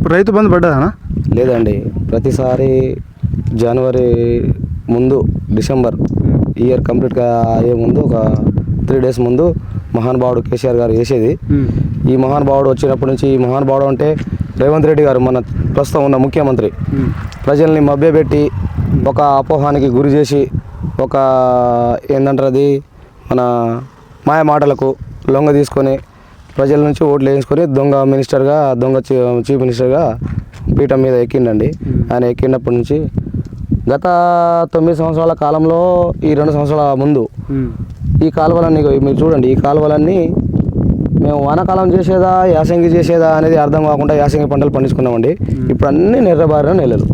ఇప్పుడు రైతు బంధు పడ్డదానా? లేదండి. ప్రతిసారి జనవరి ముందు డిసెంబర్ ఇయర్ కంప్లీట్గా అయ్యే ముందు ఒక త్రీ డేస్ ముందు మహానుభావుడు కేసీఆర్ గారు వేసేది ఈ మహానుభావుడు వచ్చినప్పటి నుంచి ఈ మహానుభావుడు అంటే రేవంత్ రెడ్డి గారు మన ప్రస్తుతం ఉన్న ముఖ్యమంత్రి. ప్రజల్ని మభ్యపెట్టి ఒక అపోహానికి గురి చేసి ఒక ఏంటంటారు అది? మన మాయ మాటలకు లొంగ తీసుకొని ప్రజల నుంచి ఓట్లు వేయించుకొని దొంగ మినిస్టర్గా దొంగ చీఫ్ మినిస్టర్గా పీఠం మీద ఎక్కిండండి. ఆయన ఎక్కినప్పటి నుంచి గత తొమ్మిది సంవత్సరాల కాలంలో ఈ రెండు సంవత్సరాల ముందు ఈ కాలువలన్నీ మీరు చూడండి ఈ కాలువలన్నీ మేము వానాకాలం చేసేదా యాసంగి చేసేదా అనేది అర్థం కాకుండా యాసంగి పంటలు పండించుకున్నామండి. ఇప్పుడు అన్నీ నెర్రబారిన నెలలు.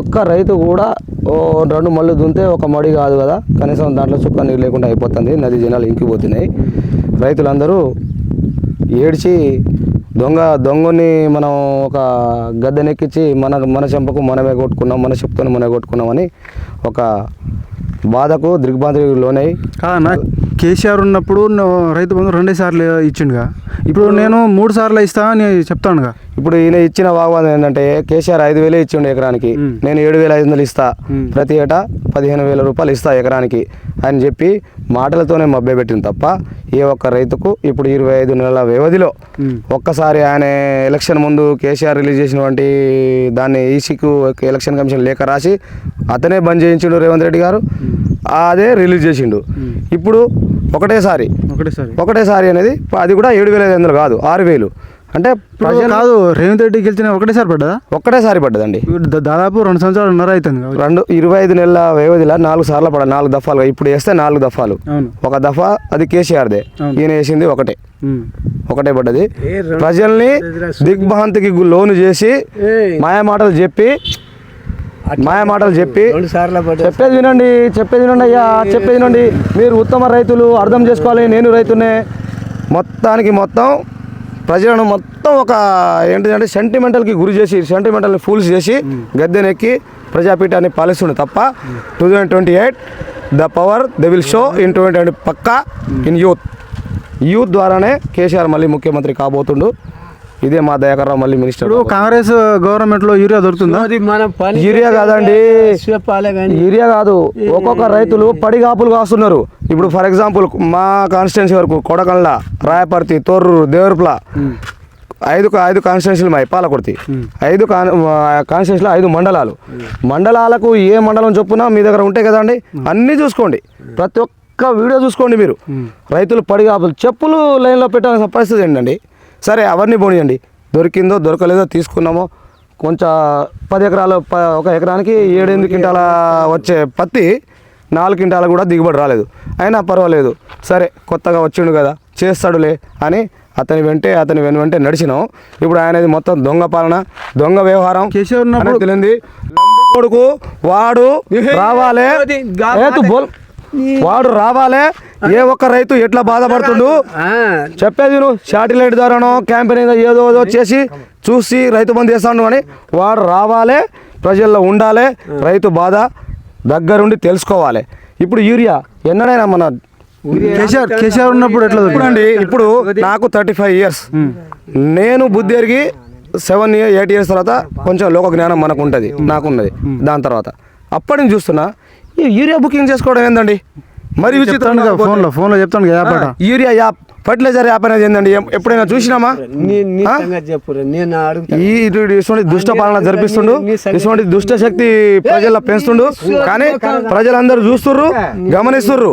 ఒక్క రైతు కూడా ఓ రెండు మళ్ళు దుంతే ఒక మడి కాదు కదా కనీసం దాంట్లో చుక్క నీరు లేకుండా అయిపోతుంది నది జనాలు ఇంకిపోతున్నాయి. రైతులందరూ ఏడ్చి దొంగ దొంగని మనం ఒక గద్దెనెక్కించి మన మన చెంపకు మనమే కొట్టుకున్నాం మన చెప్తూనే మనమే కొట్టుకున్నామని ఒక బాధకు దిగ్భ్రాంతికి లోనై కాదన్నా కేసీఆర్ ఉన్నప్పుడు రైతు బంధు రెండే సార్లు ఇచ్చిండుగా ఇప్పుడు నేను మూడు సార్లు ఇస్తా అని చెప్తానుగా ఇప్పుడు ఈయన ఇచ్చిన వాగ్వాదం ఏంటంటే కేసీఆర్ ఐదు వేలే ఇచ్చిండు ఎకరానికి. నేను ఏడు వేల ఐదు వందలు ఇస్తా. ప్రతి ఏటా పదిహేను వేల రూపాయలు ఇస్తా ఎకరానికి అని చెప్పి మాటలతోనే మభ్యపెట్టింది తప్ప ఏ ఒక్క రైతుకు ఇప్పుడు ఇరవై ఐదు నెలల వ్యవధిలో. ఒక్కసారి ఆయన ఎలక్షన్ ముందు కేసీఆర్ రిలీజ్ చేసినటువంటి దాన్ని ఈసీకు ఎలక్షన్ కమిషన్ లేఖ రాసి అతనే బంద్ చేయించిండు రేవంత్ రెడ్డి గారు. అదే రిలీజ్ చేసిండు. ఇప్పుడు ఒకటేసారి ఒకటేసారి. ఒకటేసారి అనేది అది కూడా ఏడు వేల ఐదు వందలు కాదు ఆరు వేలు. అంటే కాదు రేవంత్ రెడ్డి గెలిచిన ఒకటేసారి పడ్డదా? ఒక్కటేసారి పడ్డదండి. దాదాపు రెండు సంవత్సరాలు ఉన్నర అవుతుంది. రెండు ఇరవై ఐదు నెలల వ్యవధిలో నాలుగు సార్లు పడ నాలుగు దఫాలు ఇప్పుడు వేస్తే నాలుగు దఫాలు. ఒక దఫా అది కేసీఆర్దే. ఈయన వేసింది ఒకటే. ఒకటే పడ్డది. ప్రజల్ని దిగ్భ్రాంతికి లోను చేసి మాయ మాటలు చెప్పి మాయ మాటలు చెప్పి చెప్పేది వినండి చెప్పేది వినండి అయ్యా చెప్పేది వినండి. మీరు ఉత్తమ రైతులు అర్థం చేసుకోవాలి నేను రైతునే. మొత్తానికి మొత్తం ప్రజలను మొత్తం ఒక ఏంటిదంటే సెంటిమెంటల్కి గురి చేసి సెంటిమెంటల్ని ఫూల్స్ చేసి గద్దెనెక్కి ప్రజాపీఠాన్ని పాలిస్తుండే తప్ప two thousand twenty eight the power the will show in twenty twenty Pakka in youth youth ద్వారానే కేసీఆర్ మళ్ళీ ముఖ్యమంత్రి కాబోతుండు. ఇదే మా దయాకర్ రావు మళ్ళీ మినిస్టర్ ఇప్పుడు కాంగ్రెస్ గవర్నమెంట్లో యూరియా దొరుకుతుందా? అది మన పని యూరియా కాదండి. యూరియా కాదు. ఒక్కొక్క రైతులు పడిగాపులు కాస్తున్నారు. ఇప్పుడు ఫర్ ఎగ్జాంపుల్ మా కాన్స్టిట్యున్సీ వరకు కొడకండ్ల రాయపర్తి తొర్రూరు దేవరపుల ఐదు ఐదు కాన్స్టిట్యున్సీలు మా పాలకుర్తి ఐదు కాన్ కాన్స్టిట్యున్సీలో ఐదు మండలాలు. మండలాలకు ఏ మండలం చొప్పున మీ దగ్గర ఉంటాయి కదండి అన్నీ చూసుకోండి. ప్రతి ఒక్క వీడియో చూసుకోండి మీరు. రైతులు పడిగాపులు చెప్పులు లైన్లో పెట్టాల్సిన పరిస్థితి ఏంటండి? సరే అవన్నీ పోనీయండి. దొరికిందో దొరకలేదో తీసుకున్నామో. కొంచెం పది ఎకరాలు ఒక ఎకరానికి ఏడెనిమిది క్వింటాల వచ్చే పత్తి నాలుగు క్వింటాల కూడా దిగుబడి రాలేదు. అయినా పర్వాలేదు. సరే కొత్తగా వచ్చిండు కదా చేస్తాడులే అని అతని వెంటే అతని వెను వెంటే నడిచినాం. ఇప్పుడు ఆయనది మొత్తం దొంగ పాలన దొంగ వ్యవహారం తెలియంది. కొడుకు వాడు రావాలే. బోల్ వాడు రావాలే ఏ ఒక్క రైతు ఎట్లా బాధపడుతుండు? చెప్పేది నువ్వు శాటిలైట్ ద్వారానో క్యాంపెయిన్ ఏదో ఏదో చేసి చూసి రైతు బంధు చేస్తాను అని వాడు రావాలే ప్రజల్లో ఉండాలి రైతు బాధ దగ్గరుండి తెలుసుకోవాలి. ఇప్పుడు యూరియా ఎన్నడైనా మన కేసీఆర్ కేసీఆర్ ఉన్నప్పుడు ఎట్లా? చూడండి ఇప్పుడు నాకు థర్టీ ఫైవ్ ఇయర్స్ నేను బుద్ధి ఎరిగి సెవెన్ ఇయర్ ఎయిట్ ఇయర్స్ తర్వాత కొంచెం లోక జ్ఞానం మనకు ఉంటుంది నాకున్నది దాని తర్వాత. అప్పటి నుంచి చూస్తున్నా యూరియా బుకింగ్ చేసుకోవడం ఏందండి? మరి చెప్తాను విచిత్రంగా కదా ఫోన్లో ఫోన్లో చెప్తాను కదా app. Urea app fertiliser app అనేది ఏందండి? ఎప్పుడైనా చూసినామా? ఇటువంటి దుష్ట పాలన జరిపిస్తుండు. ఇటువంటి దుష్ట శక్తి ప్రజల్లో పెంచుతుండు. కానీ ప్రజలందరూ చూస్తుర్రు గమనిస్తుర్రు.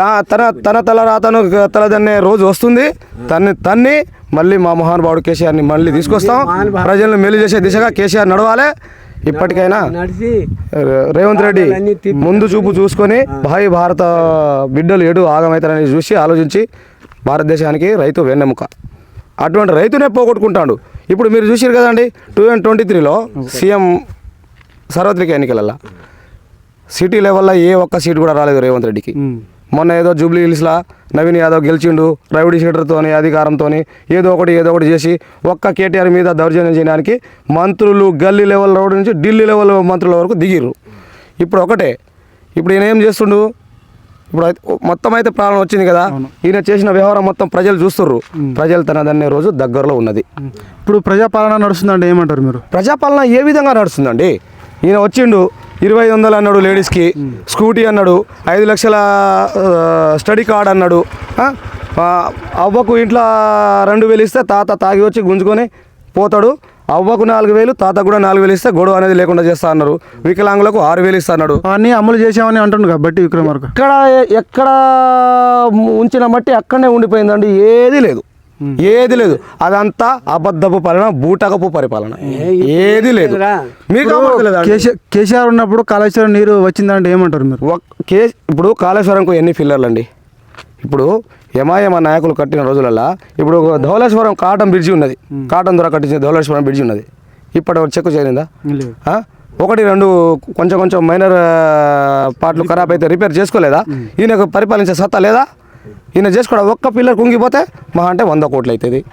దా తన తన తల రాతను తలదన్నే రోజు వస్తుంది. తన్ని తన్ని మళ్ళీ మా మహానుభావుడు కేసీఆర్ని మళ్ళీ తీసుకొస్తాం. ప్రజలను మెల్లి చేసే దిశగా కేసీఆర్ నడవాలి. ఇప్పటికైనా రేవంత్ రెడ్డి ముందు చూపు చూసుకొని భావి భారత బిడ్డలు ఎడు ఆగమవుతారని చూసి ఆలోచించి భారతదేశానికి రైతు వెన్నెముక. అటువంటి రైతునే పోగొట్టుకుంటాడు ఇప్పుడు మీరు చూసారు కదండి టూ థౌజండ్ ట్వంటీ త్రీలో సీఎం సార్వత్రిక ఎన్నికలల్లో. సిటీ లెవెల్లో ఏ ఒక్క సీట్ కూడా రాలేదు రేవంత్ రెడ్డికి. మొన్న ఏదో జూబ్లీ హిల్స్లా నవీన్ యాదవ్ గెలిచిండు రౌడీ షీటర్తోని అధికారంతో ఏదో ఒకటి ఏదో ఒకటి చేసి ఒక్క కేటీఆర్ మీద దౌర్జన్యం చేయడానికి మంత్రులు గల్లీ లెవెల్ రౌడీ నుంచి ఢిల్లీ లెవెల్ మంత్రుల వరకు దిగిర్రు. ఇప్పుడు ఒకటే ఇప్పుడు ఈయన ఏం చేస్తుండు? ఇప్పుడు అయితే మొత్తం అయితే ప్రాబ్లం వచ్చింది కదా. ఈయన చేసిన వ్యవహారం మొత్తం ప్రజలు చూస్తుర్రు. ప్రజలు తనదన్నే రోజు దగ్గరలో ఉన్నది. ఇప్పుడు ప్రజాపాలన నడుస్తుందంటే ఏమంటారు మీరు? ప్రజాపాలన ఏ విధంగా నడుస్తుందండి? ఈయన వచ్చిండు ఇరవై ఐదు వందలు అన్నాడు లేడీస్కి. స్కూటీ అన్నాడు ఐదు లక్షల స్టడీ కార్డ్ అన్నాడు. అవ్వకు ఇంట్లో రెండు వేలు ఇస్తే తాత తాగి వచ్చి గుంజుకొని పోతాడు. అవ్వకు నాలుగు వేలు తాత కూడా నాలుగు వేలు ఇస్తే గొడవ అనేది లేకుండా చేస్తా అన్నారు. వికలాంగులకు ఆరు వేలు ఇస్తా అన్నాడు. అవన్నీ అమలు చేసామని అంటుండు కాబట్టి విక్రమార్క. ఎక్కడ ఎక్కడ ఉంచిన మట్టి అక్కడనే ఉండిపోయిందండి ఏది లేదు. ఏది లేదు. అదంతా అబద్ధపు పాలన బూటకపు పరిపాలన. ఏది లేదు. మీకు? కేసీఆర్ కేసీఆర్ ఉన్నప్పుడు కాళేశ్వరం నీరు వచ్చిందంటే ఏమంటారు మీరు? కే ఇప్పుడు కాళేశ్వరంకు ఎన్ని ఫిల్లర్లు అండి ఇప్పుడు ఎంఐఎం నాయకులు కట్టిన రోజులలో ఇప్పుడు ఒక ధవళేశ్వరం కాటన్ బ్రిడ్జి ఉన్నది. కాటన్ ద్వారా కట్టించిన ధవళేశ్వరం బ్రిడ్జి ఉన్నది. ఇప్పటి వరకు చెక్ చేరిందా? ఒకటి రెండు కొంచెం కొంచెం మైనర్ పార్ట్లు ఖరాబ్ అయితే రిపేర్ చేసుకోలేదా? ఈయనకు పరిపాలించే సత్తా లేదా? ఈయన చేసుకోవడం ఒక్క పిల్లర్ కుంగిపోతే మహా అంటే వంద కోట్లు అవుతుంది.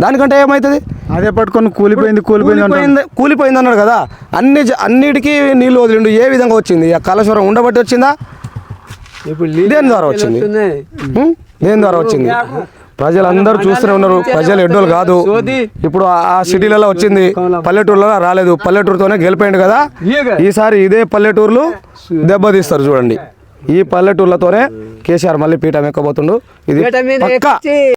దానికంటే ఏమవుతుంది అదే పట్టుకొని కూలిపోయింది కూలిపోయింది కూలిపోయింది అన్నాడు కదా. అన్ని జ- అన్నిటికీ నీళ్ళు వదిలిండు. ఏ విధంగా వచ్చింది? ఆ కాళేశ్వరం ఉండబట్టి వచ్చిందా? ఇప్పుడు దేని ద్వారా వచ్చింది? దేని ద్వారా వచ్చింది? ప్రజలందరూ చూస్తూనే ఉన్నారు. ప్రజలు ఎడ్డోలు కాదు. ఇప్పుడు ఆ- ఆ సిటీలలో వచ్చింది. పల్లెటూరులో రాలేదు. పల్లెటూరుతోనే గెలిపోయింది కదా. ఈసారి ఇదే పల్లెటూరులు దెబ్బతీస్తారు చూడండి. ఈ పల్లెటూర్లతోనే కేసీఆర్ మళ్ళీ పీఠం ఎక్కబోతుండు. ఇది